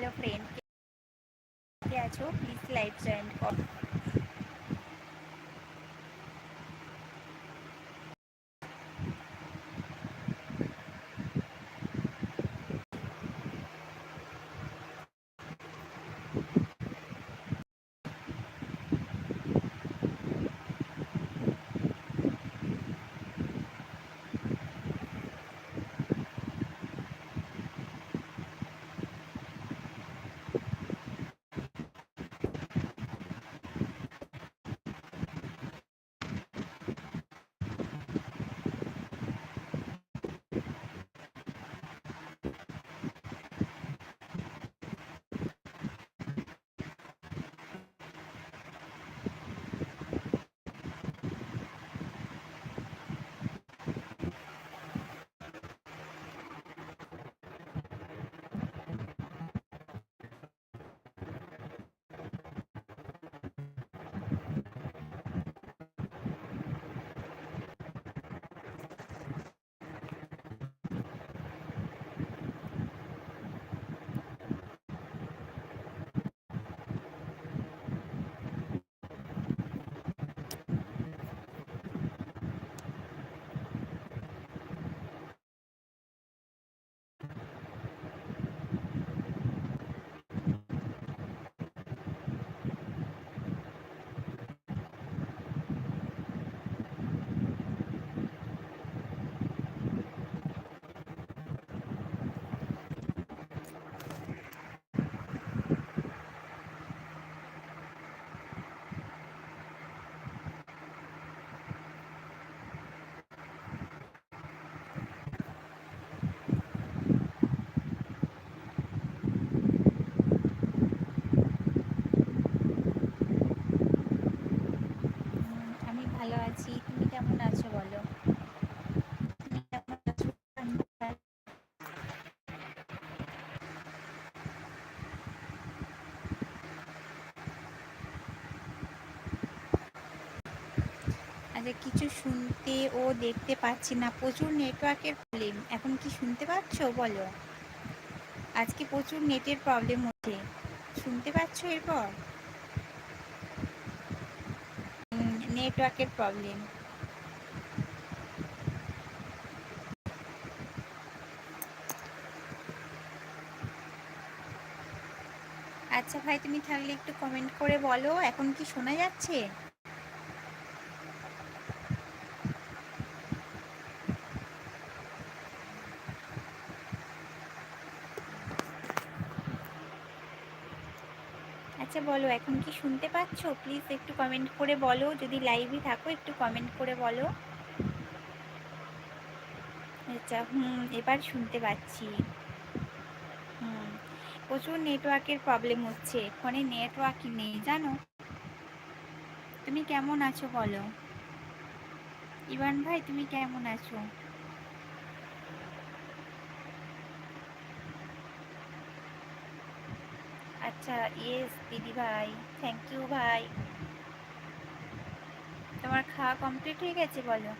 Hello friend কে আছো please live join কর ও দেখতে পাচ্ছি না। প্রচুর নেটওয়ার্কের প্রবলেম এখন কি শুনতে পাচ্ছো? বলো। আজকে প্রচুর নেটের প্রবলেম হচ্ছে। শুনতে পাচ্ছো এরপর? নেটওয়ার্কের প্রবলেম আচ্ছা ভাই, তুমি থাকলে একটু কমেন্ট করে বলো। এখন কি শোনা যাচ্ছে? আচ্ছা বলো, এখন কি শুনতে পাচ্ছো? প্লিজ একটু কমেন্ট করে বলো, যদি লাইভই থাকো, একটু কমেন্ট করে বলো। আচ্ছা হুম, এবার শুনতে পাচ্ছি। হুম, প্রচুর নেটওয়ার্কের প্রবলেম হচ্ছে ফোনে নেটওয়ার্কই নেই, জানো? তুমি কেমন আছো বলো? ইভান ভাই, তুমি কেমন আছো? আচ্ছা ইয়েস দিদি ভাই থ্যাংক ইউ ভাই। তোমার খাওয়া কমপ্লিট হয়ে গেছে বলো?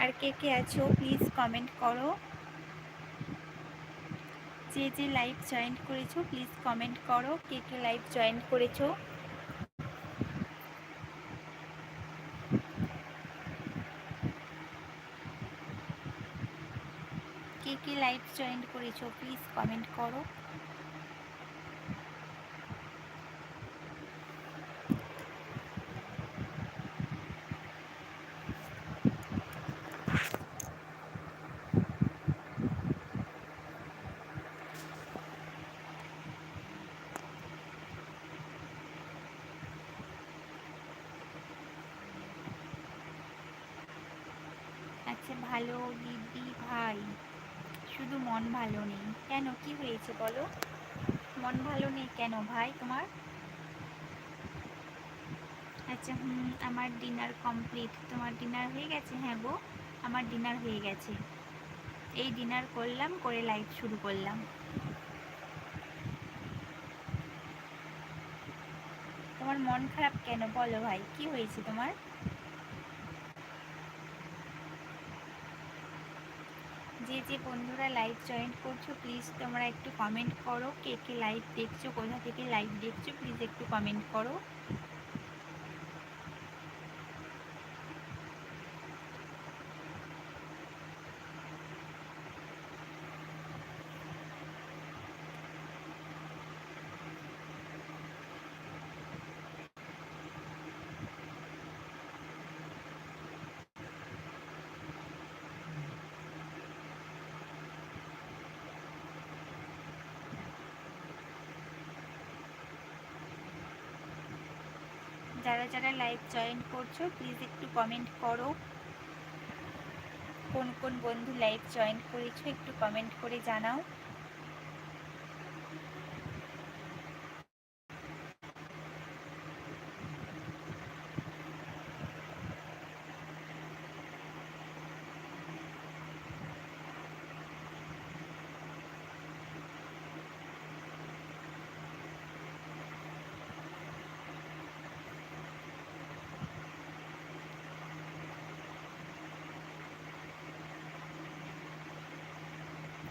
আর কে কে আছো প্লিজ কমেন্ট করো। যে যে লাইভ জয়েন করেছ প্লিজ কমেন্ট করো, কে কে লাইভ জয়েন করেছ। কে লাইভ জয়েন করেছ প্লিজ কমেন্ট করো। আচ্ছা ভালো শুধু মন ভালো নেই। কেন? কি হয়েছে বলো? মন ভালো নেই কেন ভাই তোমার? আচ্ছা হুম, আমার ডিনার কমপ্লিট। তোমার ডিনার হয়ে গেছে? হ্যাঁ গো, আমার ডিনার হয়ে গেছে। এই ডিনার করলাম, করে লাইভ শুরু করলাম। তোমার মন খারাপ কেন? বলো ভাই, কি হয়েছে তোমার? যে যে বন্ধুরা লাইভ জয়েন করছ প্লিজ তোমরা একটু কমেন্ট করো, কে কে লাইভ দেখছ, কোথা থেকে লাইভ দেখছ প্লিজ একটু কমেন্ট করো। যারা যারা লাইভ জয়েন করছ প্লিজ একটু কমেন্ট করো। কোন কোন বন্ধু লাইভ জয়েন করেছ, একটু কমেন্ট করে জানাও।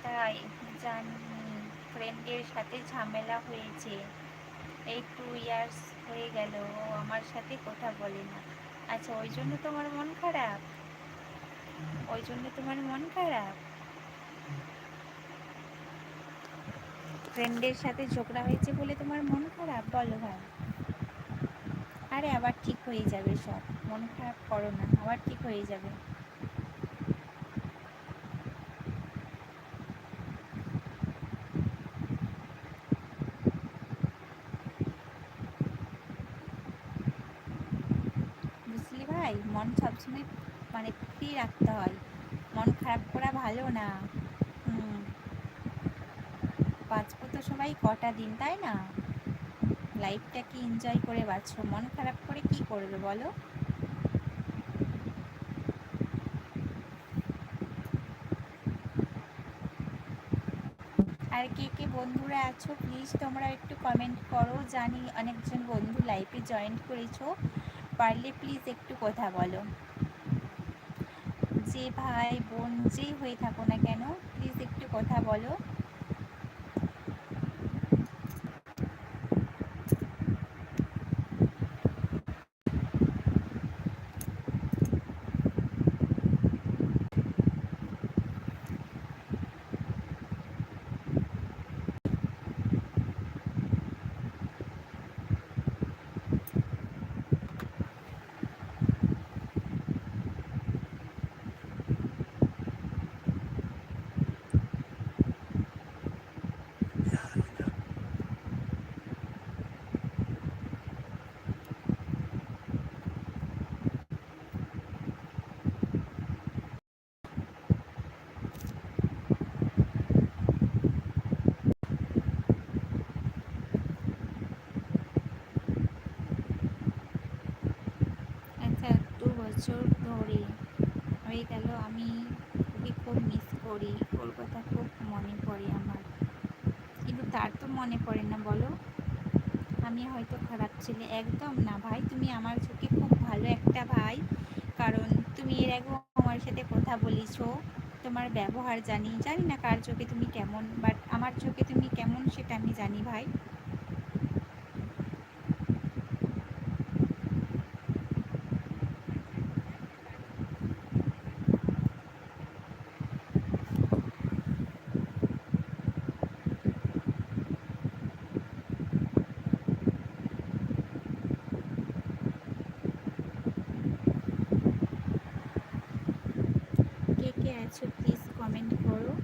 তাই জানি ফ্রেন্ডের সাথে ঝামেলা হয়েছে। এই টু ইয়ার্স হয়ে গেল, ও আমার সাথে কথা বলে না। আচ্ছা ওই জন্য তোমার মন খারাপ? ওই জন্য তোমার মন খারাপ? ফ্রেন্ডের সাথে ঝগড়া হয়েছে বলে তোমার মন খারাপ? বলো ভাই। আরে, আবার ঠিক হয়ে যাবে সব। মন খারাপ করো না, আবার ঠিক হয়ে যাবে বুঝলি ভাই মন সবসময় মানে ফ্রি রাখতে হয়। মন খারাপ করা ভালো না। হুম। বাঁচবো তো সবাই কটা দিন, তাই না? লাইফটাকে এনজয় করে বাঁচো মন খারাপ করে কি করবে বলো? আর কে কে বন্ধুরা আছো? প্লিজ তোমরা একটু কমেন্ট করো। জানি অনেকজন বন্ধু লাইফে জয়েন করেছ। পারলে প্লিজ একটু কথা বলো। যে ভাই বোন যেই হয়ে থাকো না কেন প্লিজ একটু কথা বলো আচ্ছা দু বছর ধরে হয়ে গেল আমি ওকে খুব মিস করি ওর কথা খুব মনে পড়ে আমার। কিন্তু তার তো মনে পড়ে না, বলো? আমি হয়তো খারাপ ছেলে, একদম না ভাই। তুমি আমার চোখে খুব ভালো একটা ভাই, কারণ তুমি এর আগেও আমার সাথে কথা বলেছ। তোমার ব্যবহার জানি জানি না কার চোখে তুমি কেমন বাট আমার চোখে তুমি কেমন সেটা আমি জানি ভাই কে কে আছো প্লিজ কমেন্ট করো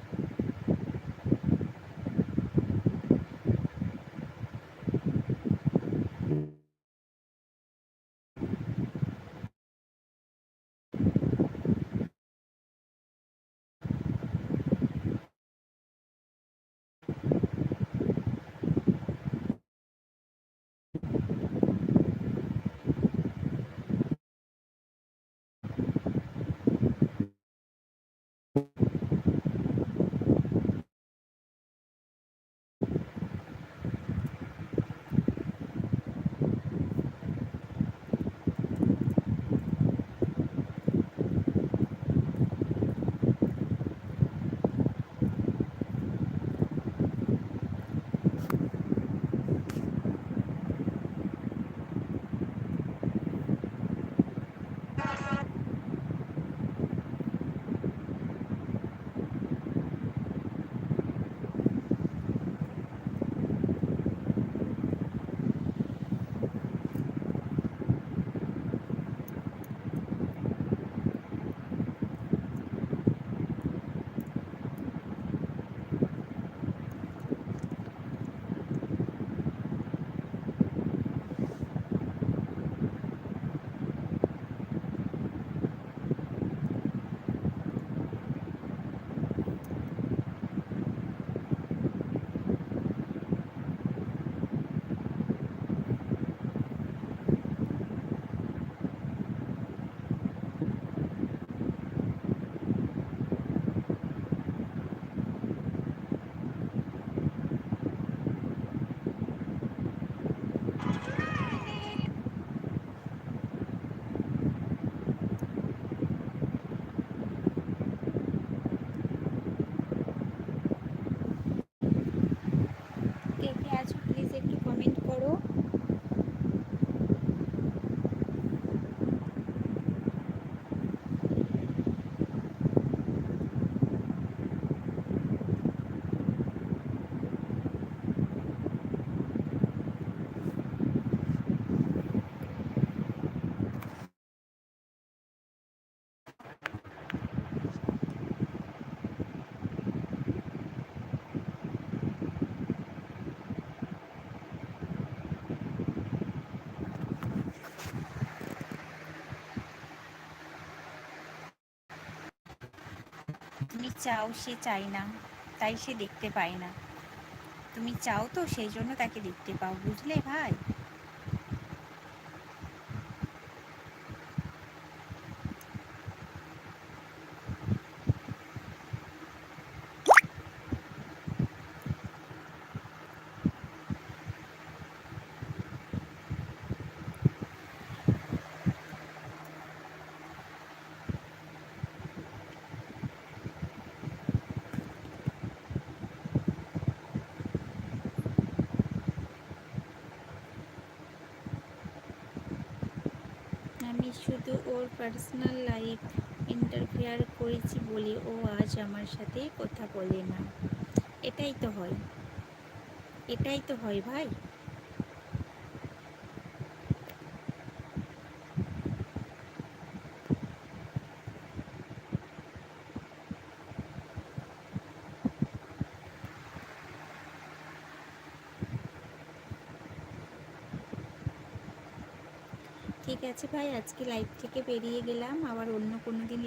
তুমি চাও সে চাই না, তাই সে দেখতে পায় না। তুমি চাও তো সেই জন্য তাকে দেখতে পাও, বুঝলে ভাই আমি শুধু ওর পার্সোনাল লাইফ ইন্টারফেয়ার করেছি বলে ও আজ আমার সাথে কথা বলে না। এটাই তো হয়। এটাই তো হয় ভাই ঠিক আছে ভাই আজকে লাইভ থেকে বেরিয়ে গেলাম আবার অন্য কোনো দিন